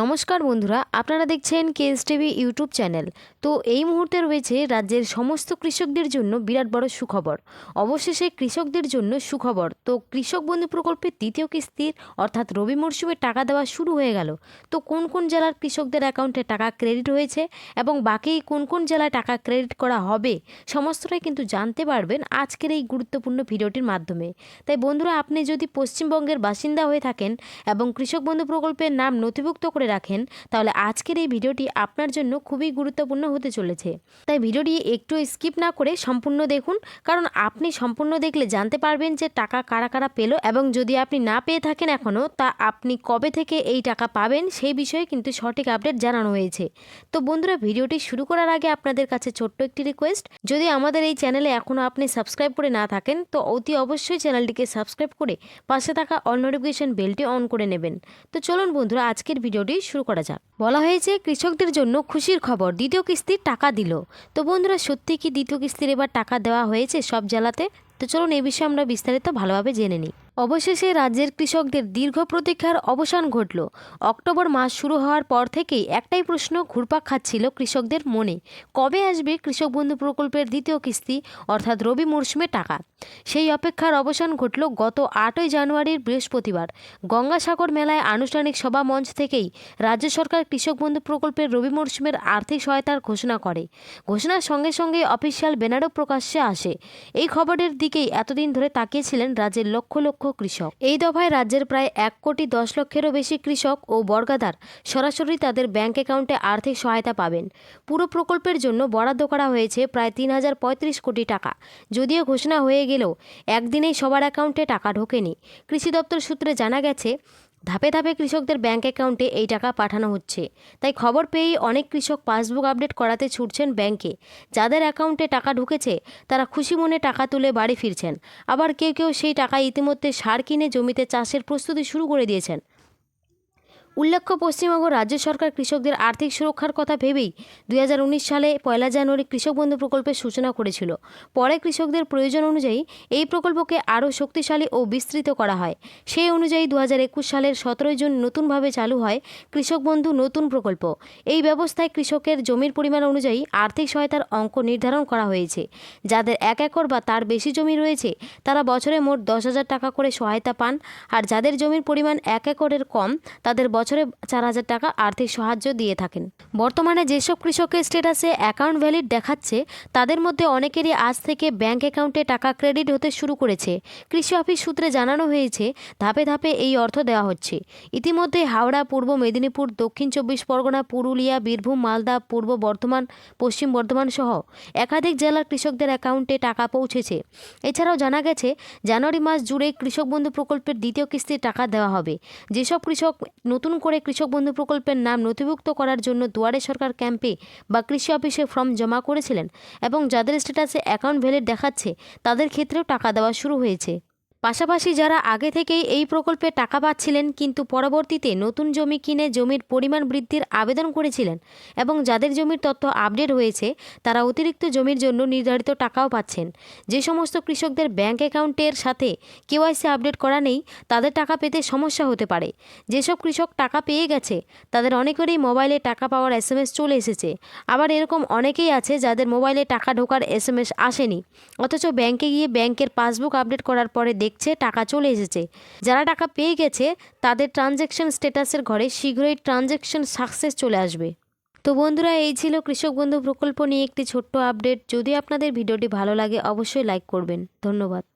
নমস্কার বন্ধুরা, আপনারা দেখছেন কেএস টিভি ইউটিউব চ্যানেল। তো এই মুহূর্তে রয়েছে রাজ্যের সমস্ত কৃষকদের জন্য বিরাট বড় সুখবর। অবশেষে কৃষকদের জন্য সুখবর। তো কৃষক বন্ধু প্রকল্পের তৃতীয় কিস্তির অর্থাৎ রবি মরশুমে টাকা দেওয়া শুরু হয়ে গেল। তো কোন কোন জেলার কৃষকদের অ্যাকাউন্টে টাকা ক্রেডিট হয়েছে এবং বাকি কোন কোন জেলায় টাকা ক্রেডিট করা হবে, সমস্তটাই কিন্তু জানতে পারবেন আজকের এই গুরুত্বপূর্ণ ভিডিওটির মাধ্যমে। তাই বন্ধুরা, আপনি যদি পশ্চিমবঙ্গের বাসিন্দা হয়ে থাকেন এবং কৃষক বন্ধু প্রকল্পের নাম নথিভুক্ত করে রাখেন, তাহলে আজকের এই ভিডিওটি আপনার জন্য খুবই গুরুত্বপূর্ণ হতে চলেছে। তাই ভিডিওটি একটু স্কিপ না করে সম্পূর্ণ দেখুন, কারণ আপনি সম্পূর্ণ দেখলে জানতে পারবেন যে টাকা কারা কারা পেল এবং যদি আপনি না পেয়ে থাকেন এখনও, তা আপনি কবে থেকে এই টাকা পাবেন সেই বিষয়ে কিন্তু সঠিক আপডেট জানানো হয়েছে। তো বন্ধুরা, ভিডিওটি শুরু করার আগে আপনাদের কাছে ছোট্ট একটি রিকোয়েস্ট, যদি আমাদের এই চ্যানেলে এখনও আপনি সাবস্ক্রাইব করে না থাকেন, তো অতি অবশ্যই চ্যানেলটিকে সাবস্ক্রাইব করে পাশে থাকা অল নোটিফিকেশন বেলটি অন করে নেবেন। তো চলুন বন্ধুরা, আজকের ভিডিওটি শুরু করা যাক। বলা হয়েছে, কৃষকদের জন্য খুশির খবর। দ্বিতীয় কিস্তির টাকা দিল। তো বন্ধুরা, সত্যি কি দ্বিতীয় কিস্তির এবার টাকা দেওয়া হয়েছে সব জেলাতে? তো চলুন এ বিষয়ে আমরা বিস্তারিত ভালোভাবে জেনে নিই। অবশেষে রাজ্যের কৃষকদের দীর্ঘ প্রতীক্ষার অবসান ঘটল। অক্টোবর মাস শুরু হওয়ার পর থেকেই একটাই প্রশ্ন ঘুরপাক খাচ্ছিল কৃষকদের মনে। কবে আসবে কৃষক বন্ধু প্রকল্পের দ্বিতীয় কিস্তি, অর্থাৎ রবি মরশুমে টাকা? সেই অপেক্ষার অবসান ঘটল গত আটই জানুয়ারির বৃহস্পতিবার। গঙ্গাসাগর মেলায় আনুষ্ঠানিক সভা মঞ্চ থেকেই রাজ্য সরকার কৃষক বন্ধু প্রকল্পের রবি মরশুমের আর্থিক সহায়তার ঘোষণা করে। ঘোষণার সঙ্গে সঙ্গে অফিসিয়াল ব্যানারও প্রকাশ্যে আসে। এই খবরের দিকেই এতদিন ধরে তাকিয়েছিলেন রাজ্যের লক্ষ লক্ষ কৃষক। এই দফায় রাজ্যের প্রায় এক কোটি দশ লক্ষেরও বেশি কৃষক ও বর্গাদার সরাসরি তাদের ব্যাংক অ্যাকাউন্টে আর্থিক সহায়তা পাবেন। পুরো প্রকল্পের জন্য বরাদ্দ করা হয়েছে প্রায় তিন হাজার পঁয়ত্রিশ কোটি টাকা। যদিও ঘোষণা হয়ে গেলেও একদিনেই সবার অ্যাকাউন্টে টাকা ঢোকেনি। কৃষি দপ্তর সূত্রে জানা গেছে ধাপে ধাপে কৃষকদের ব্যাঙ্ক অ্যাকাউন্টে এই টাকা পাঠানো হচ্ছে। তাই খবর পেয়েই অনেক কৃষক পাসবুক আপডেট করাতে ছুটছেন ব্যাংকে। যাদের অ্যাকাউন্টে টাকা ঢুকেছে, তারা খুশি মনে টাকা তুলে বাড়ি ফিরছেন। আবার কেউ কেউ সেই টাকা ইতিমধ্যে সার কিনে জমিতে চাষের প্রস্তুতি শুরু করে দিয়েছেন। উল্লেখ্য, পশ্চিমবঙ্গ রাজ্য সরকার কৃষকদের আর্থিক সুরক্ষার কথা ভেবেই দু হাজার উনিশ সালে পয়লা জানুয়ারি কৃষক বন্ধু প্রকল্পের সূচনা করেছিল। পরে কৃষকদের প্রয়োজন অনুযায়ী এই প্রকল্পকে আরও শক্তিশালী ও বিস্তৃত করা হয়। সেই অনুযায়ী দু হাজার একুশ সালের সতেরোই জুন নতুনভাবে চালু হয় কৃষক বন্ধু নতুন প্রকল্প। এই ব্যবস্থায় কৃষকের জমির পরিমাণ অনুযায়ী আর্থিক সহায়তার অঙ্ক নির্ধারণ করা হয়েছে। যাদের এক একর বা তার বেশি জমি রয়েছে, তারা বছরে মোট দশ হাজার টাকা করে সহায়তা পান। আর যাদের জমির পরিমাণ এক একরের কম, তাদের বছরে চার হাজার টাকা আর্থিক সাহায্য দিয়ে থাকেন। বর্তমানে যেসব কৃষকের স্টেটাসে অ্যাকাউন্ট ভ্যালিড দেখাচ্ছে, তাদের মধ্যে অনেকেরই আজ থেকে ব্যাংক অ্যাকাউন্টে টাকা ক্রেডিট হতে শুরু করেছে। কৃষি অফিস সূত্রে জানানো হয়েছে, ধাপে ধাপে এই অর্থ দেওয়া হচ্ছে। ইতিমধ্যে হাওড়া, পূর্ব মেদিনীপুর, দক্ষিণ চব্বিশ পরগনা, পুরুলিয়া, বীরভূম, মালদা, পূর্ব বর্ধমান, পশ্চিম বর্ধমান সহ একাধিক জেলার কৃষকদের অ্যাকাউন্টে টাকা পৌঁছেছে। এছাড়াও জানা গেছে, জানুয়ারি মাস জুড়ে কৃষক বন্ধু প্রকল্পের দ্বিতীয় কিস্তির টাকা দেওয়া হবে। যেসব কৃষক নতুন করে কৃষক বন্ধু প্রকল্পের নাম নথিভুক্ত করার জন্য দুয়ারে সরকার ক্যাম্পে বা কৃষি অফিসে ফর্ম জমা করেছিলেন এবং যাদের স্ট্যাটাসে অ্যাকাউন্ট ভ্যালিড দেখাচ্ছে, তাদের ক্ষেত্রেও টাকা দেওয়া শুরু হয়েছে। পাশাপাশি যারা আগে থেকেই এই প্রকল্পে টাকা পাচ্ছিলেন, কিন্তু পরবর্তীতে নতুন জমি কিনে জমির পরিমাণ বৃদ্ধির আবেদন করেছিলেন এবং যাদের জমির তথ্য আপডেট হয়েছে, তারা অতিরিক্ত জমির জন্য নির্ধারিত টাকাও পাচ্ছেন। যে সমস্ত কৃষকদের ব্যাংক অ্যাকাউন্টের সাথে কেওয়াইসি আপডেট করা নেই, তাদের টাকা পেতে সমস্যা হতে পারে। যেসব কৃষক টাকা পেয়ে গেছে, তাদের অনেকেরই মোবাইলে টাকা পাওয়ার এস চলে এসেছে। আবার এরকম অনেকেই আছে যাদের মোবাইলে টাকা ঢোকার এস আসেনি, অথচ ব্যাংকে গিয়ে ব্যাংকের পাসবুক আপডেট করার পরে দেখছে, টাকা চলে এসেছে। যারা টাকা পেয়ে গেছে, তাদের ট্রানজ্যাকশন স্ট্যাটাসের ঘরে শীঘ্রই ট্রানজ্যাকশন সাকসেস চলে আসবে। তো বন্ধুরা, এই ছিল কৃষক বন্ধু প্রকল্প নিয়ে একটি ছোট্ট আপডেট যদি আপনাদের ভিডিওটি ভালো লাগে, অবশ্যই লাইক করবেন। ধন্যবাদ।